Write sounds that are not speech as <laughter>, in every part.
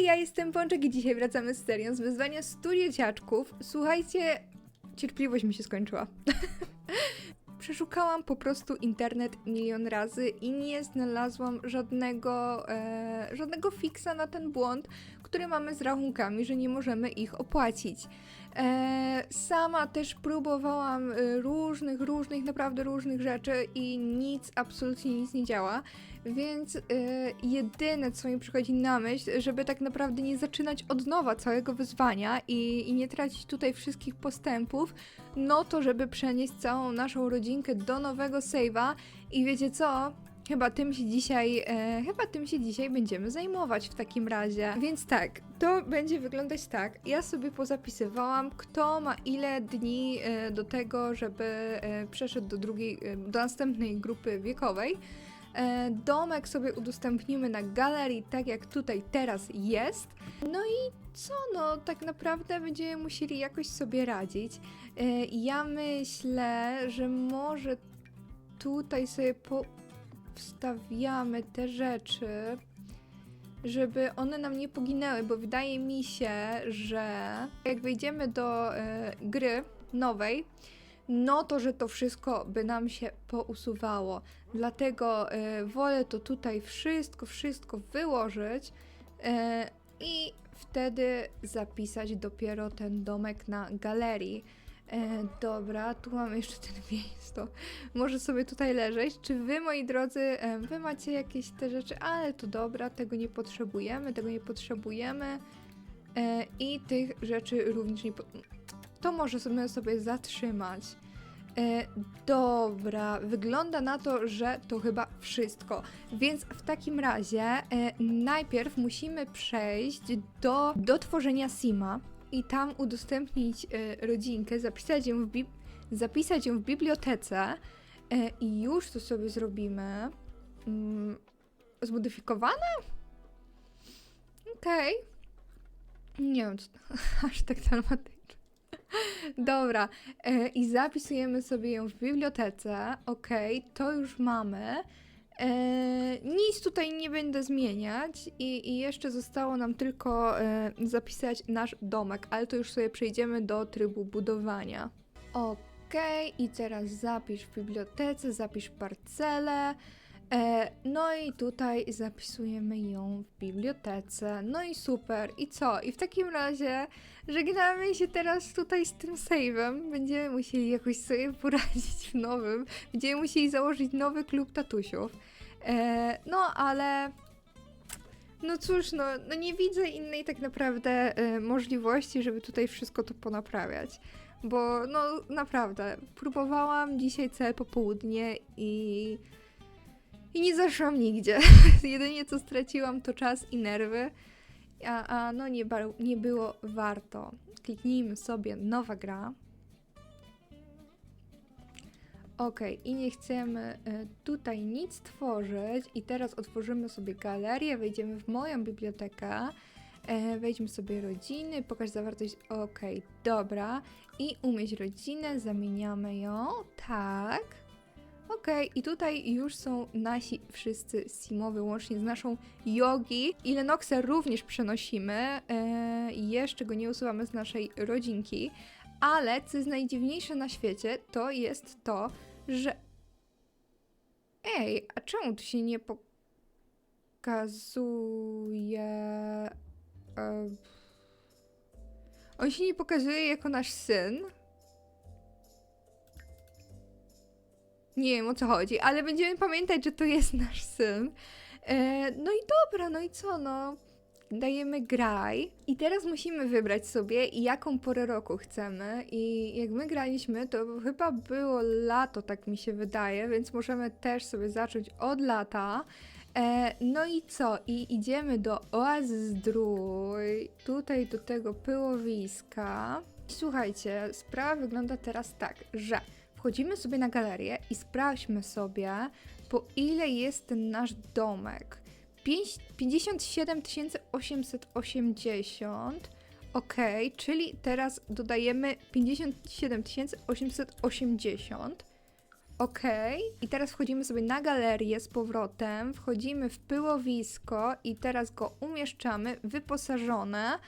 Hej, ja jestem Pączek i dzisiaj wracamy z serią z wyzwania 100 dzieciaczków. Słuchajcie, cierpliwość mi się skończyła. <laughs> Przeszukałam po prostu internet milion razy i nie znalazłam żadnego, e, żadnego fiksa na ten błąd, który mamy z rachunkami, że nie możemy ich opłacić. E, sama też próbowałam e, różnych, różnych, naprawdę różnych rzeczy i nic, absolutnie nic nie działa. Więc y, jedyne, co mi przychodzi na myśl, żeby tak naprawdę nie zaczynać od nowa całego wyzwania i, i nie tracić tutaj wszystkich postępów, no to żeby przenieść całą naszą rodzinkę do nowego save'a i wiecie co? Chyba tym się dzisiaj, e, chyba tym się dzisiaj będziemy zajmować w takim razie. Więc tak, to będzie wyglądać tak. Ja sobie pozapisywałam, kto ma ile dni e, do tego, żeby e, przeszedł do drugiej, e, do następnej grupy wiekowej. E, domek sobie udostępnimy na galerii, tak jak tutaj teraz jest. No i co, no tak naprawdę będziemy musieli jakoś sobie radzić. E, ja myślę, że może tutaj sobie powstawiamy te rzeczy, żeby one nam nie poginęły, bo wydaje mi się, że jak wejdziemy do e, gry nowej, no to, że to wszystko by nam się pousuwało. Dlatego e, wolę to tutaj wszystko, wszystko wyłożyć e, i wtedy zapisać dopiero ten domek na galerii. E, dobra, tu mam jeszcze <laughs> ten miejsce. Może sobie tutaj leżeć. Czy wy, moi drodzy, e, wy macie jakieś te rzeczy? Ale to dobra, tego nie potrzebujemy, tego nie potrzebujemy. E, I tych rzeczy również nie. To może sobie sobie zatrzymać. E, dobra, wygląda na to, że to chyba wszystko. Więc w takim razie e, najpierw musimy przejść do, do tworzenia Sima i tam udostępnić e, rodzinkę, zapisać ją w, zapisać ją w bibliotece e, i już to sobie zrobimy. Mm, zmodyfikowane? Okej. Nie wiem, czy <laughs> aż tak dramatycznie. Dobra, e, i zapisujemy sobie ją w bibliotece. Okej, to już mamy. E, nic tutaj nie będę zmieniać i, i jeszcze zostało nam tylko e, zapisać nasz domek, ale to już sobie przejdziemy do trybu budowania. Okej, i teraz zapisz w bibliotece, zapisz parcelę. E, no i tutaj zapisujemy ją w bibliotece. No i super. I co? I w takim razie żegnamy się teraz tutaj z tym save'em. Będziemy musieli jakoś sobie <laughs> poradzić w nowym. Będziemy musieli założyć nowy klub tatusiów. E, no ale... No cóż, no, no nie widzę innej tak naprawdę e, możliwości, żeby tutaj wszystko to ponaprawiać. Bo no naprawdę, próbowałam dzisiaj całe popołudnie i... I nie zaszłam nigdzie. <laughs> Jedynie co straciłam to czas i nerwy. A, a no nie, nie było warto. Kliknijmy sobie nowa gra. Ok, i nie chcemy e, tutaj nic tworzyć. I teraz otworzymy sobie galerię, wejdziemy w moją bibliotekę. E, wejdźmy sobie rodziny, pokaż zawartość. Ok, dobra. I umieść rodzinę, zamieniamy ją. Tak. Okej, i tutaj już są nasi wszyscy simowy, łącznie z naszą Yogi. I Lenoxa również przenosimy. E, jeszcze go nie usuwamy z naszej rodzinki. Ale co jest najdziwniejsze na świecie, to jest to, że. Ej, a czemu tu się nie pokazuje. E, on się nie pokazuje jako nasz syn. Nie wiem o co chodzi, ale będziemy pamiętać, że to jest nasz syn. E, no i dobra, no i co, no. Dajemy graj. I teraz musimy wybrać sobie, jaką porę roku chcemy. I jak my graliśmy, to chyba było lato, tak mi się wydaje, więc możemy też sobie zacząć od lata. E, no i co? I idziemy do Oazy Zdrój, tutaj do tego pyłowiska. Słuchajcie, sprawa wygląda teraz tak, że wchodzimy sobie na galerię i sprawdźmy sobie, po ile jest ten nasz domek. Pięć- 57 880. Ok, czyli teraz dodajemy 57 880. Ok, i teraz wchodzimy sobie na galerię z powrotem, wchodzimy w pyłowisko i teraz go umieszczamy wyposażone.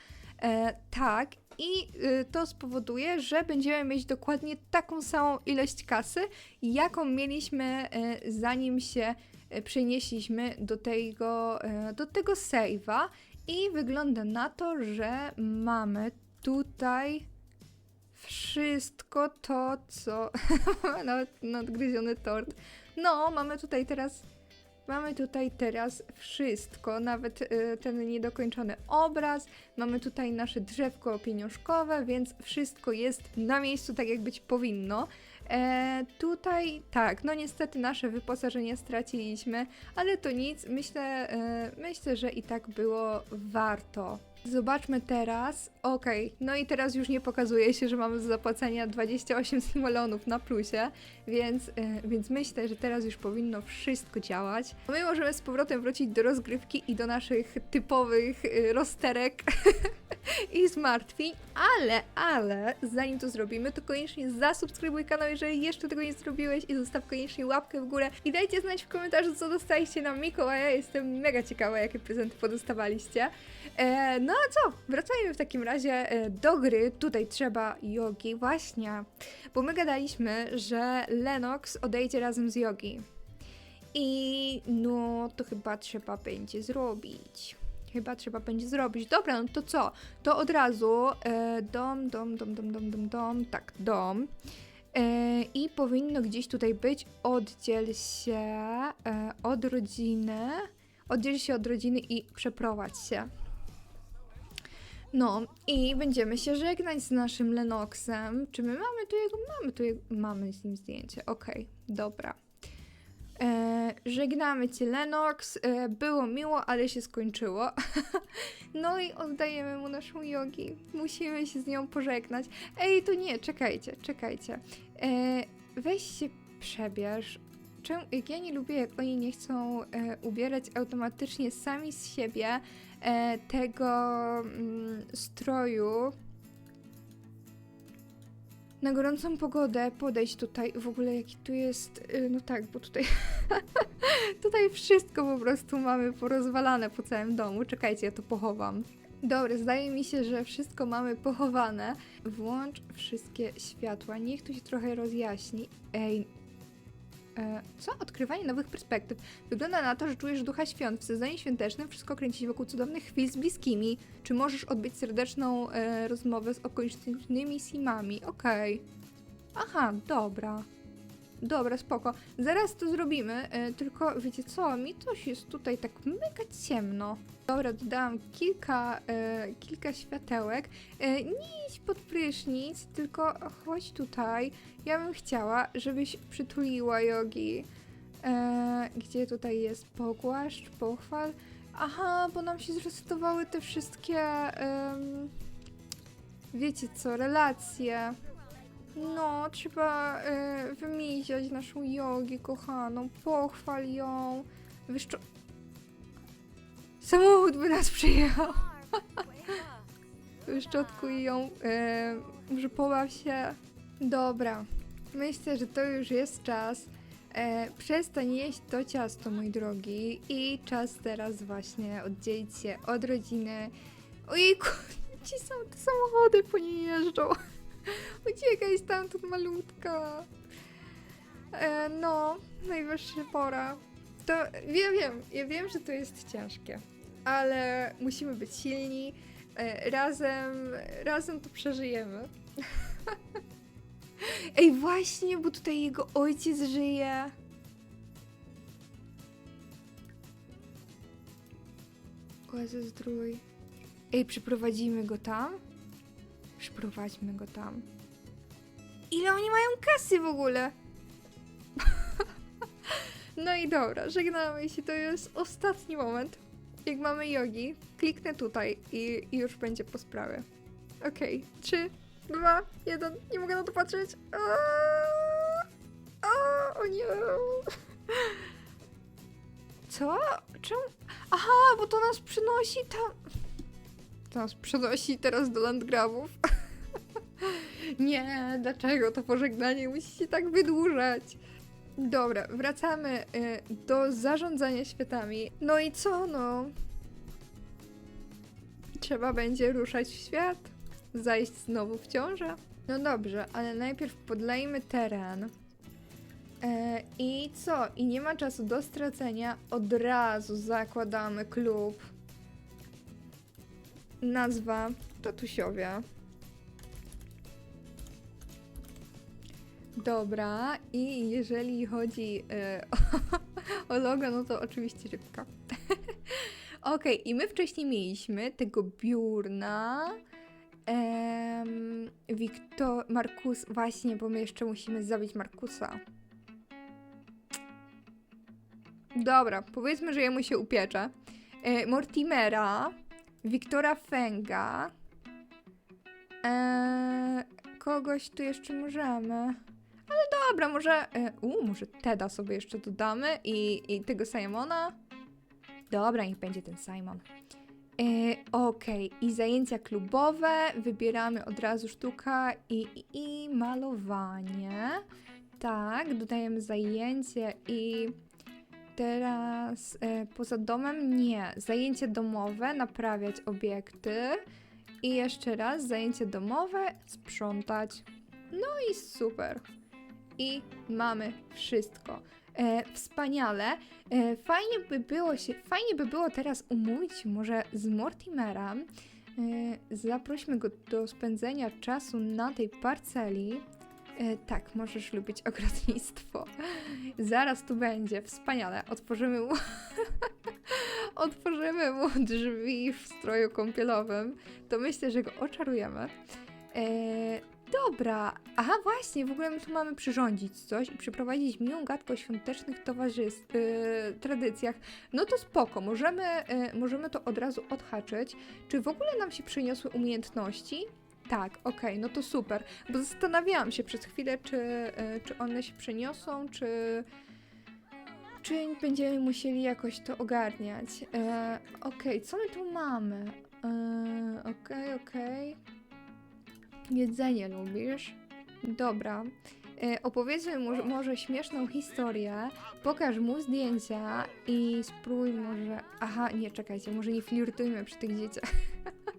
E, tak, i y, to spowoduje, że będziemy mieć dokładnie taką samą ilość kasy, jaką mieliśmy e, zanim się e, przenieśliśmy do tego, do tego save'a. I wygląda na to, że mamy tutaj wszystko to, co. <laughs> Nawet nadgryziony tort. No, mamy tutaj teraz. Mamy tutaj teraz wszystko, nawet y, ten niedokończony obraz. Mamy tutaj nasze drzewko pieniążkowe, więc wszystko jest na miejscu tak, jak być powinno. E, tutaj tak, no niestety nasze wyposażenie straciliśmy, ale to nic. Myślę, e, myślę, że i tak było warto. Zobaczmy teraz. Okej, no i teraz już nie pokazuje się, że mamy do zapłacenia 28 simoleonów na plusie, więc, e, więc myślę, że teraz już powinno wszystko działać. My możemy z powrotem wrócić do rozgrywki i do naszych typowych e, rozterek <laughs> i zmartwień, ale, ale zanim to zrobimy, to koniecznie zasubskrybuj kanał, jeżeli jeszcze tego nie zrobiłeś i zostaw koniecznie łapkę w górę i dajcie znać w komentarzu, co dostaliście na Mikołaja. Jestem mega ciekawa, jakie prezenty podostawaliście. E, no a co? Wracajmy w takim razie e, do gry. Tutaj trzeba jogi, właśnie. Bo my gadaliśmy, że Lennox odejdzie razem z jogi. I no to chyba trzeba będzie zrobić. Chyba trzeba będzie zrobić. Dobra, no to co? To od razu e, dom, dom, dom, dom, dom, dom, dom, tak, dom. E, I powinno gdzieś tutaj być oddziel się e, od rodziny. Oddziel się od rodziny i przeprowadź się. No i będziemy się żegnać z naszym Lenoxem. Czy my mamy tu jego? Mamy tu jego, mamy z nim zdjęcie. Okej, dobra. E, żegnamy cię Lenox. E, było miło, ale się skończyło. <laughs> no i oddajemy mu naszą jogi. Musimy się z nią pożegnać. Ej, to nie, czekajcie, czekajcie. E, weź się przebierz. Czemu, jak ja nie lubię, jak oni nie chcą e, ubierać automatycznie sami z siebie tego mm, stroju na gorącą pogodę podejść tutaj. W ogóle jaki tu jest. y, No tak, bo tutaj. <laughs> tutaj wszystko po prostu mamy porozwalane po całym domu. Czekajcie, ja to pochowam. Dobra, zdaje mi się, że wszystko mamy pochowane. Włącz wszystkie światła. Niech tu się trochę rozjaśni. Ej. E, co? Odkrywanie nowych perspektyw. Wygląda na to, że czujesz ducha świąt. W sezonie świątecznym wszystko kręci się wokół cudownych chwil z bliskimi. Czy możesz odbyć serdeczną e, rozmowę z okolicznymi simami? Okej. Aha, dobra. Dobra, spoko. Zaraz to zrobimy, e, tylko wiecie co, mi coś jest tutaj tak mega ciemno. Dobra, dodałam kilka, e, kilka światełek. E, nie idź pod prysznic, tylko chodź tutaj. Ja bym chciała, żebyś przytuliła jogi. E, gdzie tutaj jest pogłaszcz, pochwal? Aha, bo nam się zresetowały te wszystkie, wiecie co, relacje. No, trzeba y, wymiziać naszą jogi kochaną, pochwal ją. Wyszczo... Samochód by nas przyjechał. <laughs> Wyszczotkuj ją, y, pobaw się. Dobra, myślę, że to już jest czas. E, przestań jeść to ciasto, mój drogi. I czas teraz właśnie oddzielić się od rodziny. Ojejku, <laughs> ci są te samochody po niej jeżdżą. <laughs> Uciekaj stamtąd, malutka. E, no, najwyższa pora. To ja wiem, ja wiem, że to jest ciężkie, ale musimy być silni. E, razem, razem to przeżyjemy. <laughs> Ej, właśnie, bo tutaj jego ojciec żyje. Łezę zdrój. Ej, przyprowadzimy go tam? Przyprowadźmy go tam. Ile oni mają kasy w ogóle? <laughs> no i dobra, żegnamy się. To jest ostatni moment. Jak mamy jogi, kliknę tutaj i, już będzie po sprawie. Okej, trzy, dwa, jeden. Nie mogę na to patrzeć. Aaaa, O nie. Co? Czemu? Aha, bo to nas przynosi tam. To nas przenosi teraz do landgrabów. <laughs> Nie, dlaczego to pożegnanie musi się tak wydłużać? Dobra, wracamy y, do zarządzania światami. No i co, no? Trzeba będzie ruszać w świat, zajść znowu w ciążę. No dobrze, ale najpierw podlejmy teren. E, I co? I nie ma czasu do stracenia. Od razu zakładamy klub. Nazwa Tatusiowie. Dobra, i jeżeli chodzi e, o, <laughs> o logo, no to oczywiście rybka. <laughs> Okej, i my wcześniej mieliśmy tego biurna. Em, Wiktor, Markus, właśnie, bo my jeszcze musimy zabić Markusa. Dobra, powiedzmy, że jemu się upiecze. E, Mortimera, Wiktora Fenga. E, kogoś tu jeszcze możemy. Ale dobra, może. E, u, może Teda sobie jeszcze dodamy i, i tego Simona. Dobra, niech będzie ten Simon. E, Okej, i zajęcia klubowe. Wybieramy od razu sztuka i, i, i malowanie. Tak, dodajemy zajęcie i teraz e, poza domem nie. Zajęcie domowe, naprawiać obiekty. I jeszcze raz zajęcie domowe, sprzątać. No i super. I mamy wszystko. E, wspaniale. E, fajnie by było się, fajnie by było teraz umówić może z Mortimerem. E, zaprośmy go do spędzenia czasu na tej parceli. E, tak, możesz lubić ogrodnictwo. Zaraz tu będzie, wspaniale. Otworzymy mu, <laughs> otworzymy mu drzwi w stroju kąpielowym. To myślę, że go oczarujemy. E, dobra, aha właśnie, w ogóle my tu mamy przyrządzić coś i przeprowadzić miłą gadkę o świątecznych towarzystw, e, tradycjach. No to spoko, możemy, e, możemy to od razu odhaczyć. Czy w ogóle nam się przyniosły umiejętności? Tak, okej, no to super. Bo zastanawiałam się przez chwilę, czy, e, czy one się przeniosą, czy, czy będziemy musieli jakoś to ogarniać. E, okej, co my tu mamy? E, okej. Jedzenie lubisz? Dobra. E, opowiedzmy mu może śmieszną historię, pokaż mu zdjęcia i spróbuj może... Aha, nie, czekajcie, może nie flirtujmy przy tych dzieciach. <laughs>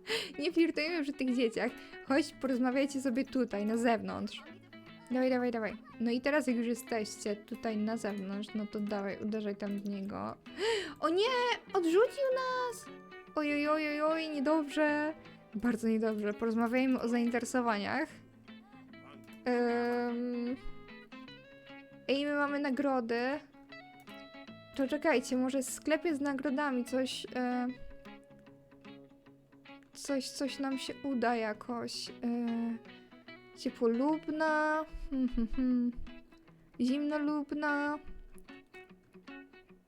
<laughs> nie flirtujmy przy tych dzieciach. Chodź, porozmawiajcie sobie tutaj, na zewnątrz. Dawaj, dawaj, dawaj. No i teraz jak już jesteście tutaj na zewnątrz, no to dawaj, uderzaj tam w niego. <gasps> O nie! Odrzucił nas! Oj, oj, oj, oj, oj, niedobrze. Bardzo niedobrze. Porozmawiajmy o zainteresowaniach. Um... Ej, my mamy nagrody. To czekajcie, może w sklepie z nagrodami coś... E... Coś, coś nam się uda jakoś. E... Ciepłolubna. Hmm, hmm, hmm. Zimnolubna.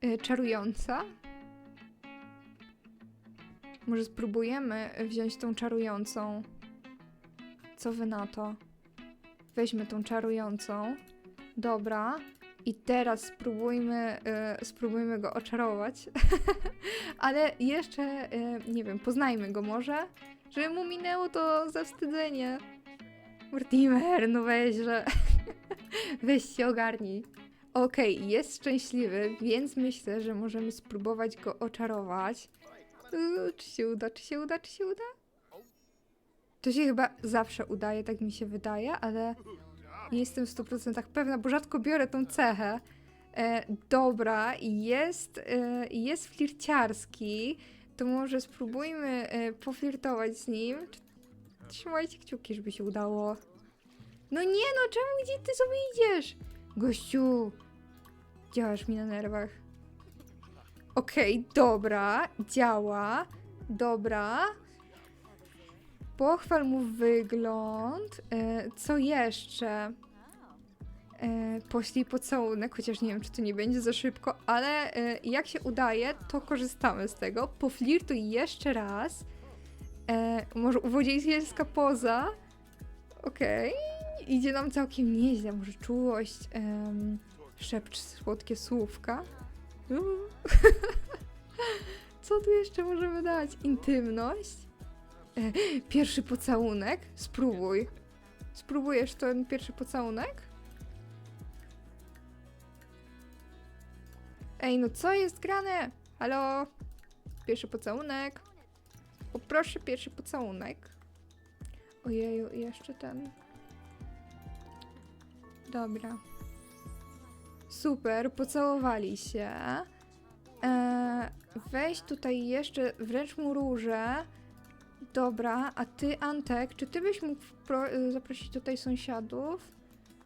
E... Czarująca. Może spróbujemy wziąć tą czarującą. Co wy na to? Weźmy tą czarującą. Dobra. I teraz spróbujmy, y, spróbujmy go oczarować. <laughs> Ale jeszcze, y, nie wiem, poznajmy go może. Żeby mu minęło to zawstydzenie. Mortimer, no weź, że... <laughs> weź się ogarnij. Okej, jest szczęśliwy, więc myślę, że możemy spróbować go oczarować. Czy się uda, czy się uda, czy się uda? To się chyba zawsze udaje, tak mi się wydaje, ale nie jestem w 100% pewna, bo rzadko biorę tą cechę. E, dobra, jest, e, jest flirciarski, to może spróbujmy e, poflirtować z nim. Trzymajcie kciuki, żeby się udało. No nie no, czemu gdzie ty sobie idziesz? Gościu, działasz mi na nerwach. Okej, dobra, działa. Dobra. Pochwal mu wygląd. E, co jeszcze? E, poślij pocałunek, chociaż nie wiem, czy to nie będzie za szybko, ale e, jak się udaje, to korzystamy z tego. Poflirtuj jeszcze raz. E, może uwodzicielska poza. Okej. Idzie nam całkiem nieźle. Może czułość. em, szepcz słodkie słówka. <laughs> Co tu jeszcze możemy dać? Intymność? <laughs> Pierwszy pocałunek? Spróbuj. Spróbujesz ten pierwszy pocałunek? Ej, no co jest grane? Halo? Pierwszy pocałunek. Poproszę pierwszy pocałunek. Ojeju, jeszcze ten. Dobra. Super, pocałowali się. Eee, weź tutaj jeszcze, wręcz mu różę. Dobra, a ty, Antek, czy ty byś mógł y, zaprosić tutaj sąsiadów?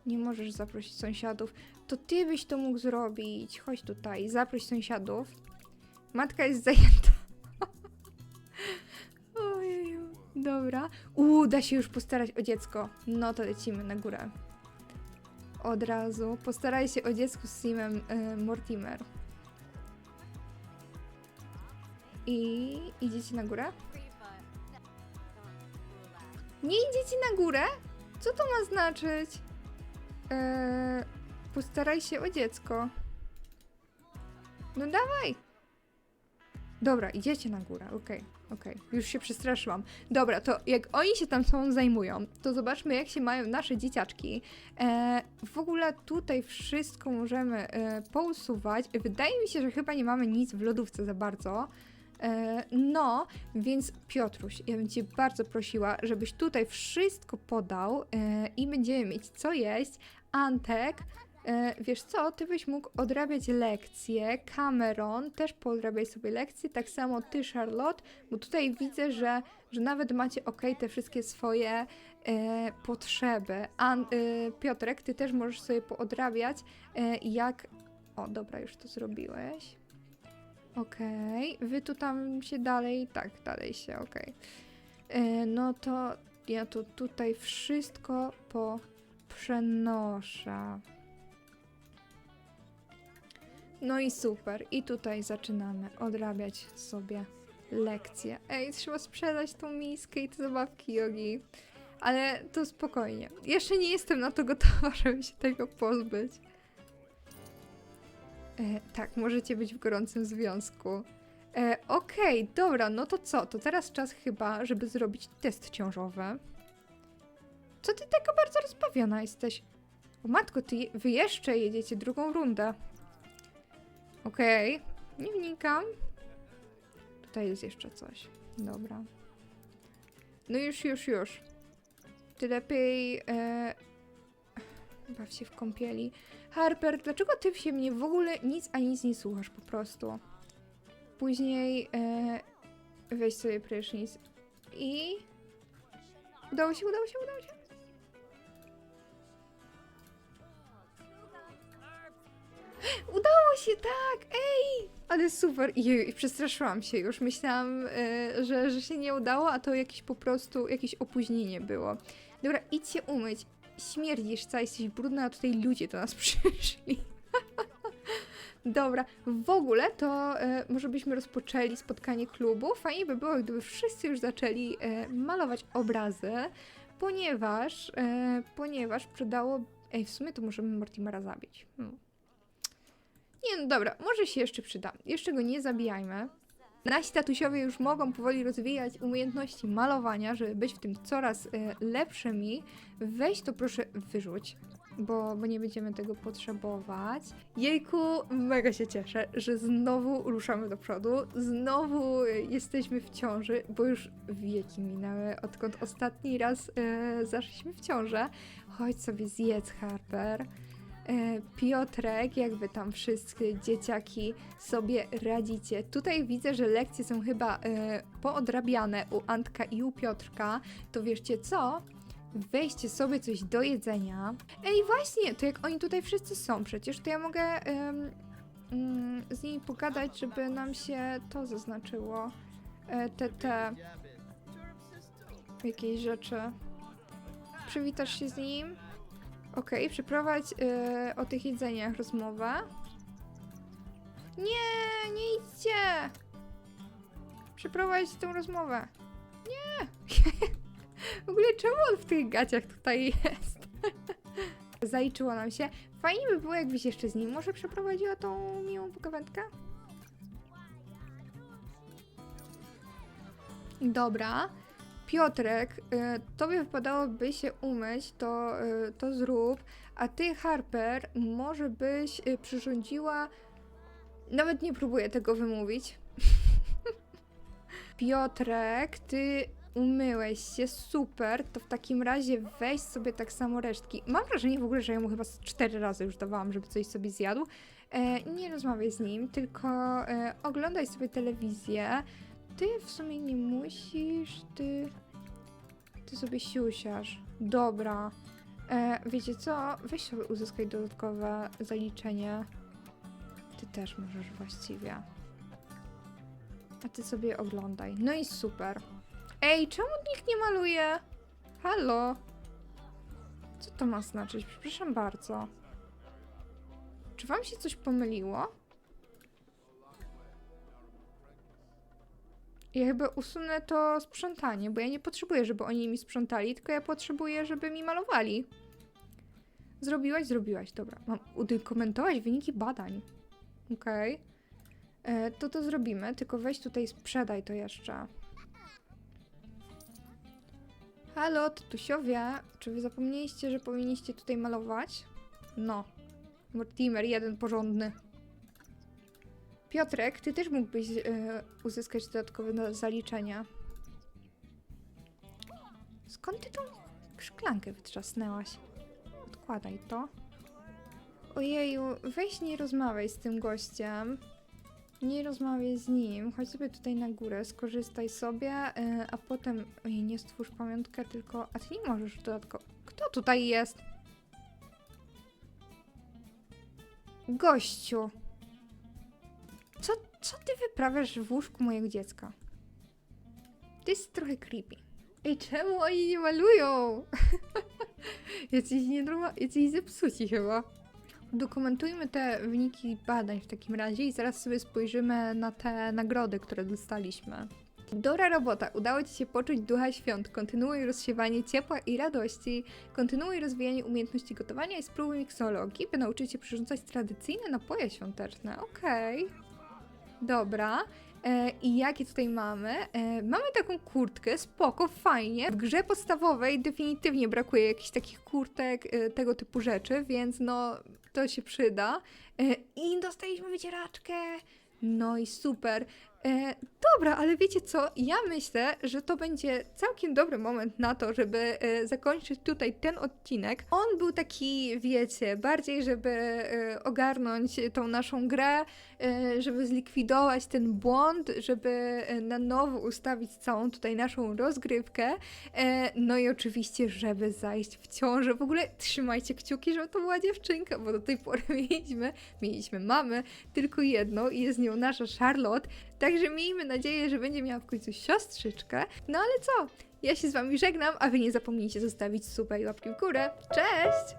Nie możesz zaprosić sąsiadów. To ty byś to mógł zrobić. Chodź tutaj, zaproś sąsiadów. Matka jest zajęta. <laughs> Ojeju. Dobra. Uuu, da się już postarać o dziecko. No to lecimy na górę. Od razu. Postaraj się o dziecku z Simem y, Mortimer. I idziecie na górę? Nie idziecie na górę? Co to ma znaczyć? Eee, postaraj się o dziecko. No dawaj. Dobra, idziecie na górę, okej, okej. Już się przestraszyłam. Dobra, to jak oni się tam sobą zajmują, to zobaczmy jak się mają nasze dzieciaczki. E, w ogóle tutaj wszystko możemy e, pousuwać. Wydaje mi się, że chyba nie mamy nic w lodówce za bardzo. E, no, więc Piotruś, ja bym Cię bardzo prosiła, żebyś tutaj wszystko podał e, i będziemy mieć co jeść. Antek, e, wiesz co, Ty byś mógł odrabiać lekcje. Cameron, też poodrabiaj sobie lekcje. Tak samo Ty, Charlotte, bo tutaj widzę, że, że nawet macie ok te wszystkie swoje e, potrzeby. E, Piotrek, Ty też możesz sobie poodrabiać, e, jak... O, dobra, już to zrobiłeś. Okej, wy tu tam się dalej, tak, dalej się, okej. E, No to ja to tutaj wszystko poprzenoszę. No i super, i tutaj zaczynamy odrabiać sobie lekcje. Ej, trzeba sprzedać tą miskę i te zabawki jogi. Ale to spokojnie. Jeszcze nie jestem na to gotowa, <laughs> żeby się tego pozbyć. E, tak, możecie być w gorącym związku. E, Okej, dobra, no to co? To teraz czas chyba, żeby zrobić test ciążowy. Co ty taka bardzo rozbawiona jesteś? O matko, ty, wy jeszcze jedziecie drugą rundę. Okej, nie wnikam. Tutaj jest jeszcze coś. Dobra. No już, już, już. Ty lepiej... E, baw się w kąpieli. Harper, dlaczego ty się mnie w ogóle nic a nic nie słuchasz po prostu? Później e, weź sobie prysznic i... Udało się, udało się, udało się. Udało się, tak! Ej! Ale super! I przestraszyłam się już. Myślałam, e, że, że się nie udało, a to jakieś po prostu, jakieś opóźnienie było. Dobra, idź się umyć. Śmierdzisz, cała jesteś brudna, a tutaj ludzie do nas <laughs> przyszli. Dobra, w ogóle to e, może byśmy rozpoczęli spotkanie klubu. Fajnie by było, gdyby wszyscy już zaczęli e, malować obrazy, ponieważ, e, ponieważ przydało... Ej, w sumie to możemy Mortimera zabić. Hmm. Nie, no dobra, może się jeszcze przyda. Jeszcze go nie zabijajmy. Nasi tatusiowie już mogą powoli rozwijać umiejętności malowania, żeby być w tym coraz e, lepszymi. Weź to proszę wyrzuć, bo, bo nie będziemy tego potrzebować. Jejku, mega się cieszę, że znowu ruszamy do przodu, znowu jesteśmy w ciąży, bo już wieki minęły, odkąd ostatni raz e, zaszliśmy w ciążę. Chodź sobie zjedz, Harper. E, Piotrek, jak wy tam wszystkie dzieciaki sobie radzicie. Tutaj widzę, że lekcje są chyba e, poodrabiane u Antka i u Piotrka. To wierzcie co? Weźcie sobie coś do jedzenia. Ej, właśnie, to jak oni tutaj wszyscy są przecież, to ja mogę mm, z nimi pogadać, żeby nam się to zaznaczyło. E, te, te jakieś rzeczy. Przywitasz się z nim? Okej, przeprowadź y, o tych jedzeniach rozmowę. Nie, nie idźcie! Przeprowadź tą rozmowę. Nie! <laughs> w ogóle czemu on w tych gaciach tutaj jest? <laughs> Zaliczyło nam się. Fajnie by było, jakbyś jeszcze z nim może przeprowadziła tą miłą pogawędkę. Dobra. Piotrek, y, tobie wypadałoby się umyć, to, y, to zrób. A ty, Harper, może byś y, przyrządziła Nawet nie próbuję tego wymówić. <laughs> Piotrek, ty umyłeś się, super. To w takim razie weź sobie tak samo resztki. Mam wrażenie w ogóle, że ja mu chyba cztery razy już dawałam, żeby coś sobie zjadł. E, nie rozmawiaj z nim, tylko e, oglądaj sobie telewizję. Ty w sumie nie musisz, ty... Ty sobie siusiasz. Dobra. E, wiecie co? Weź sobie uzyskaj dodatkowe zaliczenie. Ty też możesz właściwie. A ty sobie oglądaj. No i super. Ej, czemu nikt nie maluje? Halo? Co to ma znaczyć? Przepraszam bardzo. Czy wam się coś pomyliło? Ja chyba usunę to sprzątanie, bo ja nie potrzebuję, żeby oni mi sprzątali, tylko ja potrzebuję, żeby mi malowali. Zrobiłaś? Zrobiłaś, dobra. Mam udokumentować wyniki badań. Okej. E, To to zrobimy, tylko weź tutaj sprzedaj to jeszcze. Halo, tatusiowie, czy wy zapomnieliście, że powinniście tutaj malować? No. Mortimer, jeden porządny. Piotrek, ty też mógłbyś e, uzyskać dodatkowe zaliczenia. Skąd ty tą szklankę wytrzasnęłaś? Odkładaj to. Ojeju, weź nie rozmawiaj z tym gościem. Nie rozmawiaj z nim. Chodź sobie tutaj na górę, skorzystaj sobie, e, a potem... Ojej, nie stwórz pamiątkę, tylko... A ty nie możesz dodatkowo... Kto tutaj jest? Gościu. Co, ty wyprawiasz w łóżku mojego dziecka? To jest trochę creepy. Ej, czemu oni nie malują? <laughs> jacyś jacyś zepsuci chyba. Dokumentujmy te wyniki badań w takim razie i zaraz sobie spojrzymy na te nagrody, które dostaliśmy. Dobra robota, udało Ci się poczuć ducha świąt. Kontynuuj rozsiewanie ciepła i radości. Kontynuuj rozwijanie umiejętności gotowania i spróbuj miksologii, by nauczyć się przyrządzać tradycyjne napoje świąteczne. Okej. Dobra. E, I jakie tutaj mamy? E, mamy taką kurtkę, spoko, fajnie. W grze podstawowej definitywnie brakuje jakichś takich kurtek, e, tego typu rzeczy, więc no to się przyda. I dostaliśmy wycieraczkę. No i super. E, dobra, ale wiecie co? Ja myślę, że to będzie całkiem dobry moment na to, żeby e, zakończyć tutaj ten odcinek. On był taki, wiecie, bardziej, żeby e, ogarnąć tą naszą grę, e, żeby zlikwidować ten błąd, żeby e, na nowo ustawić całą tutaj naszą rozgrywkę. E, no i oczywiście, żeby zajść w ciążę. W ogóle trzymajcie kciuki, żeby to była dziewczynka, bo do tej pory <laughs> mieliśmy, mieliśmy mamy tylko jedną i jest nią nasza Charlotte. Także miejmy nadzieję, że będzie miała w końcu siostrzyczkę. No ale co? Ja się z wami żegnam, a wy nie zapomnijcie zostawić super łapki w górę. Cześć!